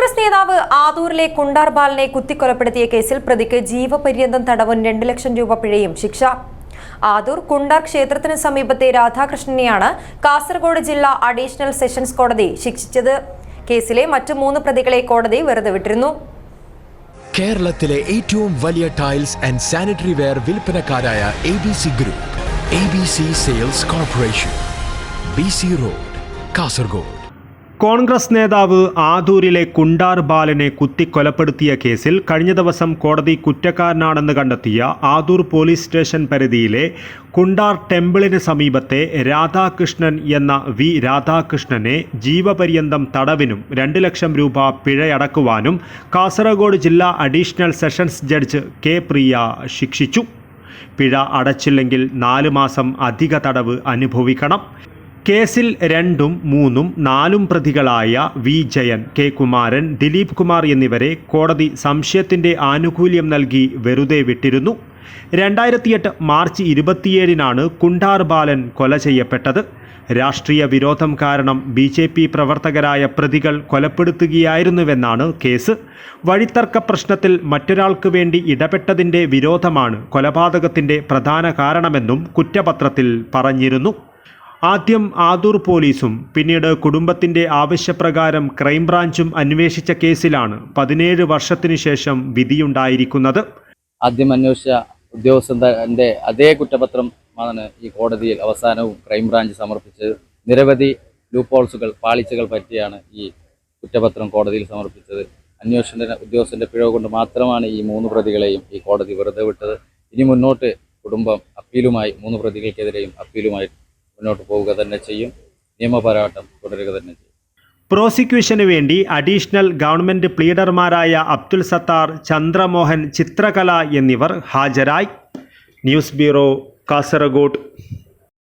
കോൺഗ്രസ് നേതാവ് ആദൂരിലെ കുണ്ടാർബാലിനെ കുത്തിക്കൊലപ്പെടുത്തിയ കേസിൽ പ്രതിക്ക് ജീവപര്യന്തം തടവും രണ്ട് ലക്ഷം രൂപ പിഴയും ശിക്ഷ. ആദൂർ കുണ്ടാർ ക്ഷേത്രത്തിന് സമീപത്തെ രാധാകൃഷ്ണനെയാണ് കാസർഗോഡ് ജില്ലാ അഡീഷണൽ സെഷൻസ് കോടതി ശിക്ഷിച്ചത്. കേസിലെ മറ്റു മൂന്ന് പ്രതികളെ കോടതി വെറുതെ വിട്ടിരുന്നു. കേരളത്തിലെ ഏറ്റവും വലിയ tiles and sanitary ware വിൽപ്പനക്കാരായ A B C group A B C sales corporation B C road Kasaragod. Congress നേതാവ് ആദൂരിലെ കുണ്ടാർ ബാലനെ കുത്തിക്കൊലപ്പെടുത്തിയ കേസിൽ കഴിഞ്ഞ ദിവസം കോടതി കുറ്റക്കാരനാണെന്ന് കണ്ടെത്തിയ ആദൂർ പോലീസ് സ്റ്റേഷൻ പരിധിയിലെ കുണ്ടാർ ടെമ്പിളിന് സമീപത്തെ രാധാകൃഷ്ണൻ എന്ന വി രാധാകൃഷ്ണനെ ജീവപര്യന്തം തടവിനും രണ്ട് ലക്ഷം രൂപ പിഴയടക്കുവാനും കാസർഗോഡ് ജില്ലാ additional sessions judge K Priya ശിക്ഷിച്ചു. പിഴ അടച്ചില്ലെങ്കിൽ നാല് മാസം അധിക തടവ് അനുഭവിക്കണം. കേസിൽ രണ്ടും മൂന്നും നാലും പ്രതികളായ വി ജയൻ കെ കുമാരൻ ദിലീപ് കുമാർ എന്നിവരെ കോടതി സംശയത്തിന്റെ ആനുകൂല്യം നൽകി വെറുതെ വിട്ടിരുന്നു. രണ്ടായിരത്തിയെട്ട് മാർച്ച് ഇരുപത്തിയേഴിനാണ് കുണ്ടാർ ബാലൻ കൊല ചെയ്യപ്പെട്ടത്. രാഷ്ട്രീയ വിരോധം കാരണം ബി ജെ പി പ്രവർത്തകരായ പ്രതികൾ കൊലപ്പെടുത്തുകയായിരുന്നുവെന്നാണ് കേസ്. വഴിത്തർക്ക പ്രശ്നത്തിൽ മറ്റൊരാൾക്ക് വേണ്ടി ഇടപെട്ടതിന്റെ വിരോധമാണ് കൊലപാതകത്തിന്റെ പ്രധാന കാരണമെന്നും കുറ്റപത്രത്തിൽ പറഞ്ഞിരുന്നു. ആദ്യം ആദൂർ പോലീസും പിന്നീട് കുടുംബത്തിന്റെ ആവശ്യപ്രകാരം ക്രൈംബ്രാഞ്ചും അന്വേഷിച്ച കേസിലാണ് പതിനേഴ് വർഷത്തിനു ശേഷം വിധിയുണ്ടായിരിക്കുന്നത്. ആദ്യം അന്വേഷിച്ച ഉദ്യോഗസ്ഥന്റെ അതേ കുറ്റപത്രം ഈ കോടതിയിൽ അവസാനവും ക്രൈംബ്രാഞ്ച് സമർപ്പിച്ചത്. നിരവധി ലൂപ്പോൾസുകൾ പാളിച്ചകൾ പറ്റിയാണ് ഈ കുറ്റപത്രം കോടതിയിൽ സമർപ്പിച്ചത്. അന്വേഷണ ഉദ്യോഗസ്ഥന്റെ പിഴവ് കൊണ്ട് മാത്രമാണ് ഈ മൂന്ന് പ്രതികളെയും ഈ കോടതി വെറുതെ വിട്ടത്. ഇനി മുന്നോട്ട് കുടുംബം അപ്പീലുമായി മൂന്ന് പ്രതികൾക്കെതിരെയും അപ്പീലുമായി മുന്നോട്ട് പോവുക തന്നെ ചെയ്യും. നിയമപോരാട്ടം തുടരുക തന്നെ ചെയ്യും. പ്രോസിക്യൂഷന് വേണ്ടി അഡീഷണൽ ഗവൺമെന്റ് പ്ലീഡർമാരായ അബ്ദുൽ സത്താർ ചന്ദ്രമോഹൻ ചിത്രകല എന്നിവർ ഹാജരായി. News bureau Kasaragod.